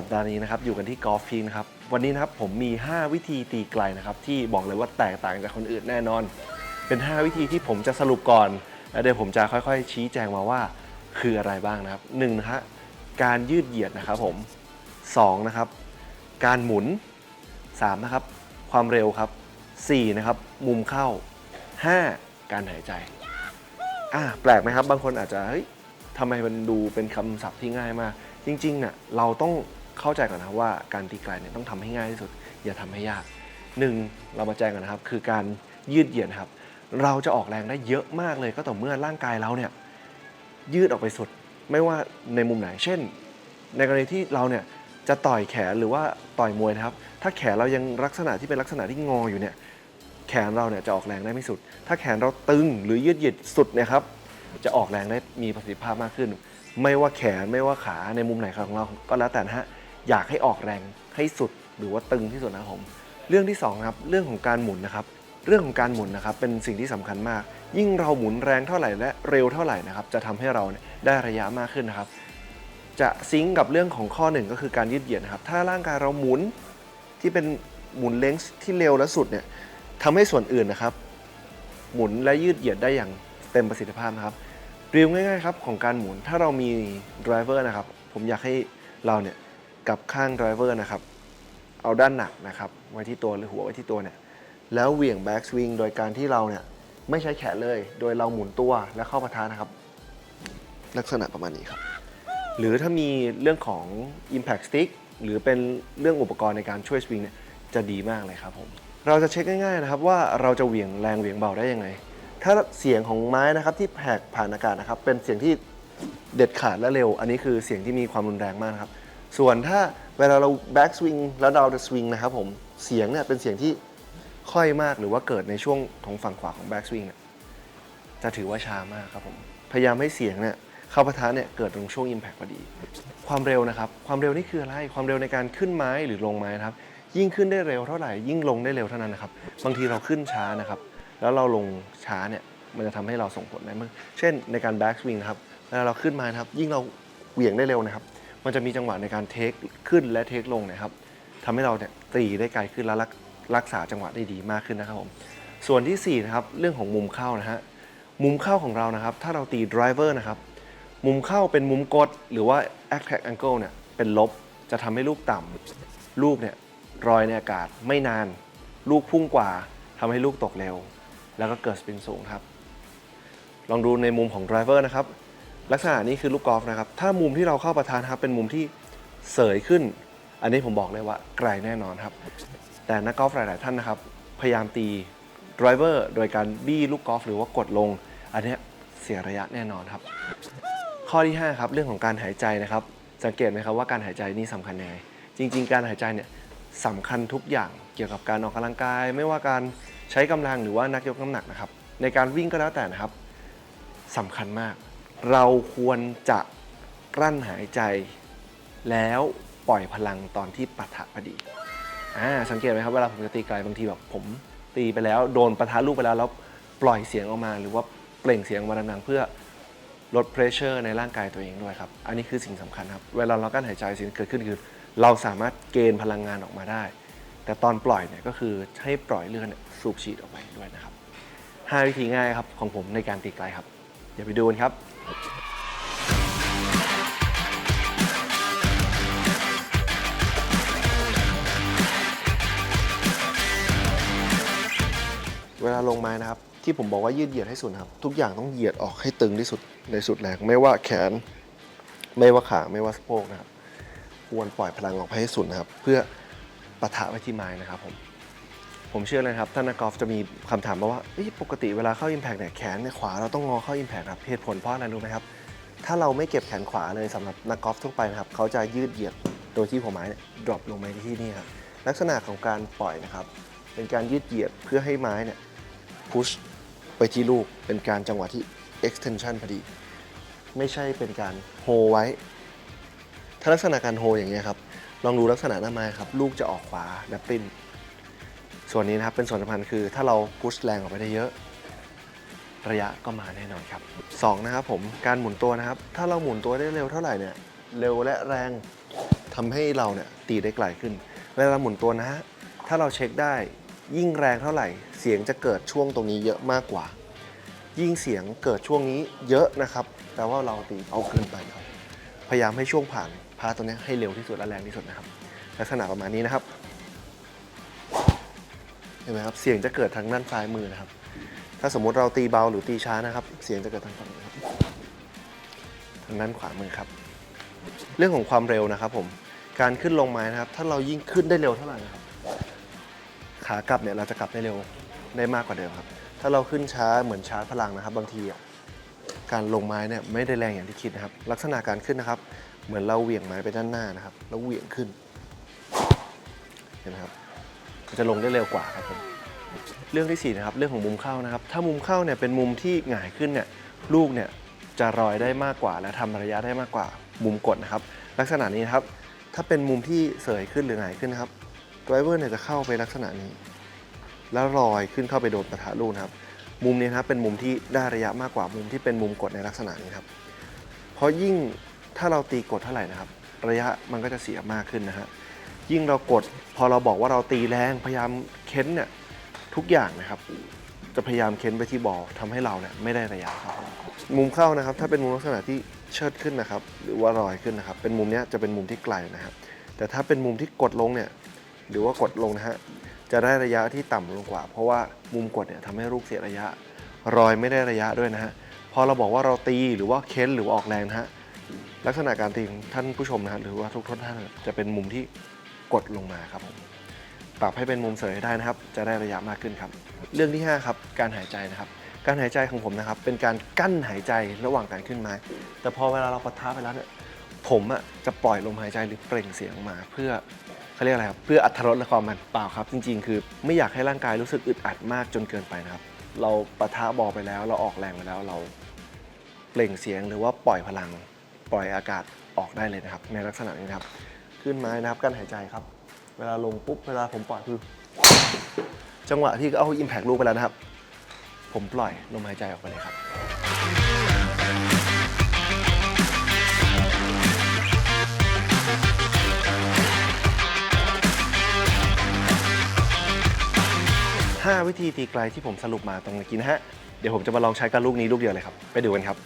สัปดาห์นี้นะครับอยู่กันที่กอล์ฟพิงนะครับวันนี้นะครับผมมี 5 วิธีตีไกลนะครับที่บอกเลยว่าแตกต่างจากคนอื่นแน่นอน เป็น 5 วิธีที่ผมจะสรุปก่อนแล้วเดี๋ยวผมจะค่อยๆ ชี้แจงมาว่าคืออะไรบ้างนะครับหนึ่งนะฮะการยืดเหยียดนะครับผมสองนะครับการหมุนสามนะครับความเร็วครับสี่นะครับมุมเข้าห้าการหายใจอ่าแปลกไหมครับ บางคนอาจจะเฮ้ยทำไมมันดูเป็นคำศัพท์ที่ง่ายมาก จริงๆเนี่ยเราต้อง เข้าใจก่อนนะว่าการตีไกลเนี่ยต้องทำให้ง่ายที่สุด อย่าทำให้ยากหนึ่งเรามาแจ้งกันนะครับ คือการยืดเหยียดครับ เราจะออกแรงได้เยอะมากเลยก็ต่อเมื่อร่างกายเราเนี่ยยืดออกไปสุด ไม่ว่าในมุมไหน เช่น ในกรณีที่เราเนี่ยจะต่อยแขนหรือว่าต่อยมวยนะครับ ถ้าแขนเรายังลักษณะที่เป็นลักษณะที่งออยู่เนี่ยแขนเราเนี่ยจะออกแรงได้ไม่สุด ถ้าแขนเราตึงหรือยืดเหยียดสุดเนะครับ จะออกแรงได้มีประสิทธิภาพมากขึ้น ไม่ว่าแขนไม่ว่าขาในมุมไหนของเราก็แล้วแต่นะฮะ อยากให้ออกแรงให้สุดหรือว่าตึงที่สุดนะครับผม เรื่องที่สองครับเรื่องของการหมุนนะครับ เรื่องของการหมุนนะครับเป็นสิ่งที่สำคัญมาก ยิ่งเราหมุนแรงเท่าไหร่และเร็วเท่าไหร่นะครับจะทำให้เราได้ระยะมากขึ้นนะครับ จะซิงกับเรื่องของข้อหนึ่งก็คือการยืดเหยียดครับถ้าร่างกายเราหมุนที่เป็นหมุนเลนส์ที่เร็วและสุดเนี่ยทำให้ส่วนอื่นนะครับ หมุนและยืดเหยียดได้อย่างเต็มประสิทธิภาพนะครับเรีวิวง่ายๆครับของการหมุนถ้าเรามี driver นะครับผมอยากให้เราเนี่ย กับข้าง driver นะครับ เอาด้านหนักนะครับไว้ที่ตัวหรือหัวไว้ที่ตัวเนี่ย แล้วเหวี่ยง back swing โดยการที่เราเนี่ยไม่ใช้แขนเลย โดยเราหมุนตัวและเข้าปะทะนะครับ ลักษณะประมาณนี้ครับ หรือถ้ามีเรื่องของ impact stick หรือเป็นเรื่องอุปกรณ์ในการช่วยสวิงเนี่ยจะดีมากเลยครับผม เราจะเช็คง่ายๆนะครับว่าเราจะเหวี่ยงแรงเหวี่ยงเบาได้ยังไง ถ้าเสียงของไม้นะครับที่แผกผ่านอากาศนะครับเป็นเสียงที่เด็ดขาดและเร็ว อันนี้คือเสียงที่มีความรุนแรงมากครับ ส่วนถ้าเวลาเรา back swing แล้วเราจะ swing นะครับผมเสียงเนี่ยเป็นเสียงที่ค่อยมากหรือว่าเกิดในช่วงของฝั่งขวาของ back swing เนี่ยจะถือว่าช้ามากครับผมพยายามให้เสียงเนี่ยเข้าปะทะเนี่ยเกิดตรงช่วง Impact พอดี ความเร็วนะครับ ความเร็วนี่คืออะไร ความเร็วในการขึ้นไม้หรือลงไม้นะครับ ยิ่งขึ้นได้เร็วเท่าไหร่ ยิ่งลงได้เร็วเท่านั้นนะครับ บางทีเราขึ้นช้านะครับ แล้วเราลงช้าเนี่ย มันจะทำให้เราส่งผลได้มากเช่นในการ back swing นะครับ เวลาเราขึ้นมานะครับ ยิ่งเราเหวี่ยงได้เร็วนะครับ มันจะมีจังหวะในการเทคขึ้นและเทคลงนะครับทำให้เราเนี่ยตีได้ไกลขึ้นและรักษาจังหวะได้ดีมากขึ้นนะครับผมส่วนที่สี่นะครับเรื่องของมุมเข้านะฮะมุมเข้าของเรานะครับ ถ้าเราตี driver นะครับมุมเข้าเป็นมุมกดหรือว่า attack angle เนี่ยเป็นลบจะทำให้ลูกต่ำลูกเนี่ยลอยในอากาศไม่นาน ลูกพุ่งกว่าทำให้ลูกตกเร็ว แล้วก็เกิดสปินสูงครับ ลองดูในมุมของ driver นะครับ ลักษณะนี้คือลูกกอล์ฟนะครับ ถ้ามุมที่เราเข้าประทานครับเป็นมุมที่เสยขึ้น อันนี้ผมบอกเลยว่าไกลแน่นอนครับ แต่นักกอล์ฟหลาย ๆ ท่านนะครับ พยายามตี driver โดยการบี้ลูกกอล์ฟหรือว่ากดลง อันนี้เสียระยะแน่นอนครับ ข้อที่ 5 ครับเรื่องของการหายใจนะครับ สังเกตไหมครับว่าการหายใจนี่สำคัญยังไง จริง ๆ การหายใจเนี่ยสำคัญทุกอย่างเกี่ยวกับการออกกำลังกาย ไม่ว่าการใช้กำลังหรือว่านักยกน้ำหนักนะครับ ในการวิ่งก็แล้วแต่นะครับสำคัญมาก เราควรจะกลั้นหายใจ แล้วปล่อยพลังตอนที่ปะทะพอดีอ่าสังเกตไหมครับเวลาผมจะตีไกลบางทีแบบผมตีไปแล้ว โดนปะทะลูกไปแล้วแล้วปล่อยเสียงออกมา หรือว่าเปล่งเสียงออกมาดังๆเพื่อลดเพรสเชอร์ในร่างกายตัวเองด้วยครับ อันนี้คือสิ่งสำคัญครับ เวลาเรากั้นหายใจสิ่งที่เกิดขึ้นคือ เราสามารถเกณฑ์พลังงานออกมาได้ แต่ตอนปล่อยเนี่ยก็คือให้ปล่อยเลือดสูบฉีดออกไปด้วยนะครับห้าวิธีง่ายครับของผมในการตีไกลครับเดี๋ยวไปดูนครับ เวลาลงไม้นะครับ ที่ผมบอกว่ายืดเหยียดให้สุดครับ ทุกอย่างต้องเหยียดออกให้ตึงที่สุดในสุดแรงไม่ว่าแขน ไม่ว่าขาไม่ว่าสะโพกนะครับ ควรปล่อยพลังออกไปให้สุดนะครับ เพื่อปะทะไว้ที่ไม้นะครับผม ผมเชื่อเลยครับท่านนักกอล์ฟจะมีคำถามมาว่าปกติเวลาเข้า Impact เนี่ยแขนเนี่ยขวาเราต้องงอเข้า Impact ครับเหตุผลเพราะอะไรรู้ไหมครับ ถ้าเราไม่เก็บแขนขวาเลยสำหรับนักกอล์ฟทั่วไปนะครับเขาจะยืดเหยียดโดยที่หัวไม้เนี่ยดรอปลงไปที่นี่ครับลักษณะของการปล่อยนะครับ เป็นการยืดเหยียดเพื่อให้ไม้เนี่ยพุชไปที่ลูกเป็นการจังหวะที่ extension พอดี ไม่ใช่เป็นการโฮไว้ ถ้าลักษณะการโฮอย่างเงี้ยครับลองดูลักษณะหน้าไม้ครับลูกจะออกขวาแบบปิ้น ส่วนนี้นะครับเป็นส่วนสำคัญคือถ้าเราพุชแรงออกไปได้เยอะ ระยะก็มาแน่นอนครับสองนะครับผมการหมุนตัวนะครับ ถ้าเราหมุนตัวได้เร็วเท่าไหร่เนี่ยเร็วและแรงทำให้เราเนี่ยตีได้ไกลขึ้นเวลาหมุนตัวนะฮะถ้าเราเช็คได้ยิ่งแรงเท่าไหร่ เสียงจะเกิดช่วงตรงนี้เยอะมากกว่า ยิ่งเสียงเกิดช่วงนี้เยอะนะครับแปลว่าเราตีเอาเกินไปครับพยายามให้ช่วงผ่านพาตัวเนี้ยให้เร็วที่สุดและแรงที่สุดนะครับ ลักษณะประมาณนี้นะครับ ห็นไหมครับ เสียงจะเกิดทางด้านซ้ายมือนะครับ ถ้าสมมติเราตีเบาหรือตีช้านะครับ เสียงจะเกิดทางฝั่งนี้ครับทางด้านขวามือครับ เรื่องของความเร็วนะครับผมการขึ้นลงไม้นะครับ ถ้าเรายิ่งขึ้นได้เร็วเท่าไหร่นะครับ ขากลับเนี่ยเราจะกลับได้เร็วได้มากกว่าเดิมครับ ถ้าเราขึ้นช้าเหมือนชาร์จพลังนะครับ บางทีอะการลงไม้เนี่ยไม่ได้แรงอย่างที่คิดนะครับ ลักษณะการขึ้นนะครับ เหมือนเราเหวี่ยงไม้ไปด้านหน้านะครับ แล้วเหวี่ยงขึ้นเห็นไหมครับ มันจะลงได้เร็วกว่าครับผมเรื่องที่สี่นะครับเรื่องของมุมเข้านะครับ ถ้ามุมเข้าเนี่ยเป็นมุมที่หงายขึ้นเนี่ยลูกเนี่ยจะรอยได้มากกว่า และทำระยะได้มากกว่ามุมกดนะครับ ลักษณะนี้นะครับ ถ้าเป็นมุมที่เสยขึ้นหรือหงายขึ้นนะครับไดรเวอร์เนี่ยจะเข้าไปลักษณะนี้ แล้วลอยขึ้นเข้าไปโดนปะทะลูกนะครับ มุมนี้นะครับเป็นมุมที่ได้ระยะมากกว่ามุมที่เป็นมุมกดในลักษณะนี้ครับ เพราะยิ่งถ้าเราตีกดเท่าไหร่นะครับ ระยะมันก็จะเสียมากขึ้นนะฮะ ยิ่งเรากด พอเราบอกว่าเราตีแรงพยายามเค้นเนี่ยทุกอย่างนะครับ จะพยายามเค้นไปที่บอลทำให้เราเนี่ยไม่ได้ระยะครับมุมเข้านะครับ ถ้าเป็นมุมลักษณะที่เชิดขึ้นนะครับ หรือว่าลอยขึ้นนะครับ เป็นมุมเนี้ยจะเป็นมุมที่ไกลนะครับ แต่ถ้าเป็นมุมที่กดลงเนี่ยหรือว่ากดลงนะฮะจะได้ระยะที่ต่ำลงกว่า เพราะว่ามุมกดเนี่ยทำให้ลูกเสียระยะรอยไม่ได้ระยะด้วยนะฮะพอเราบอกว่าเราตีหรือว่าเค้นหรือว่าออกแรงนะฮะลักษณะการตีของท่านผู้ชมนะฮะหรือว่าทุกท่านจะเป็นมุมที่ กดลงมาครับผมปรับให้เป็นมุมเสยให้ได้นะครับ จะได้ระยะมากขึ้นครับ เรื่องที่ 5 ครับ การหายใจนะครับ การหายใจของผมนะครับ เป็นการกั้นหายใจระหว่างการขึ้นไม้ แต่พอเวลาเราปะทะไปแล้วเนี่ย ผมอะจะปล่อยลมหายใจหรือเปล่งเสียงออกมา เพื่อเขาเรียกอะไรครับ เพื่ออัตรรสและความมันเปล่าครับ จริง ๆ คือไม่อยากให้ร่างกายรู้สึกอึดอัดมากจนเกินไปนะครับ เราปะทะบอไปแล้ว เราออกแรงไปแล้ว เราเปล่งเสียงหรือว่าปล่อยพลัง ปล่อยอากาศออกได้เลยนะครับ ในลักษณะนี้นะครับ ขึ้นไม้นะครับกั้นหายใจครับ เวลาลงปุ๊บเวลาผมปล่อยคือ จังหวะที่เอา Impact ลูกไปแล้วนะครับ ผมปล่อยลมหายใจออกไปเลยครับ5 วิธีตีไกลที่ผมสรุปมาตรงเมื่อกี้นะฮะ เดี๋ยวผมจะมาลองใช้กับลูกนี้ลูกเดียวเลยครับ ไปดูกันครับ